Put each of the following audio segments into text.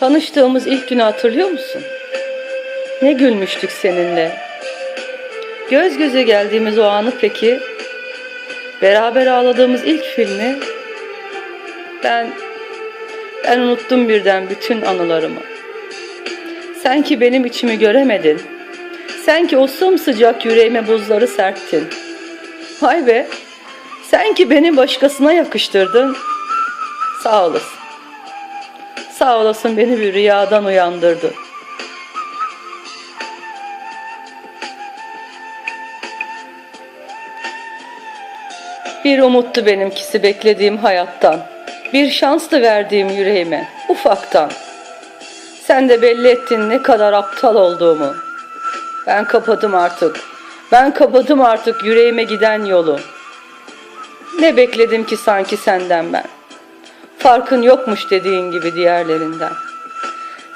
Tanıştığımız ilk günü hatırlıyor musun? Ne gülmüştük seninle. Göz göze geldiğimiz o anı peki? Beraber ağladığımız ilk filmi? Ben ben unuttum birden bütün anılarımı. Sen ki benim içimi göremedin. Sen ki o sımsıcak yüreğime buzları serptin. Vay be. Sen ki beni başkasına yakıştırdın. Sağ olasın. Sağ olasın beni bir rüyadan uyandırdı. Bir umuttu benimkisi beklediğim hayattan. Bir şanslı verdiğim yüreğime, ufaktan. Sen de belli ettin ne kadar aptal olduğumu. Ben kapadım artık. Ben kapadım artık yüreğime giden yolu. Ne bekledim ki sanki senden ben. Farkın yokmuş dediğin gibi diğerlerinden.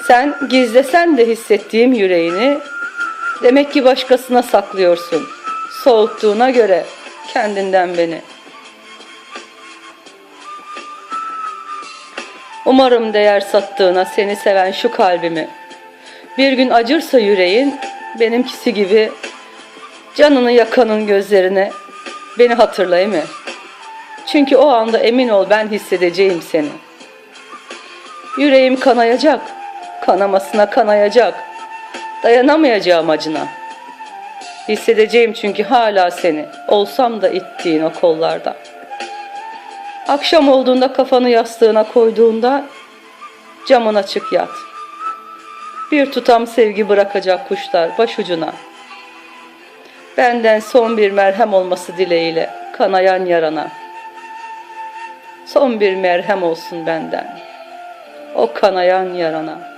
Sen gizlesen de hissettiğim yüreğini demek ki başkasına saklıyorsun. Soğuttuğuna göre kendinden beni. Umarım değer sattığına seni seven şu kalbimi. Bir gün acırsa yüreğin benimkisi gibi canını yakanın gözlerine beni hatırlay mı? Çünkü o anda emin ol ben hissedeceğim seni. Yüreğim kanayacak, kanamasına kanayacak. Dayanamayacağım acına. Hissedeceğim çünkü hala seni, olsam da ittiğin o kollarda. Akşam olduğunda kafanı yastığına koyduğunda camın açık yat. Bir tutam sevgi bırakacak kuşlar başucuna. Benden son bir merhem olması dileğiyle kanayan yarana. Son bir merhem olsun benden. O kanayan yarana.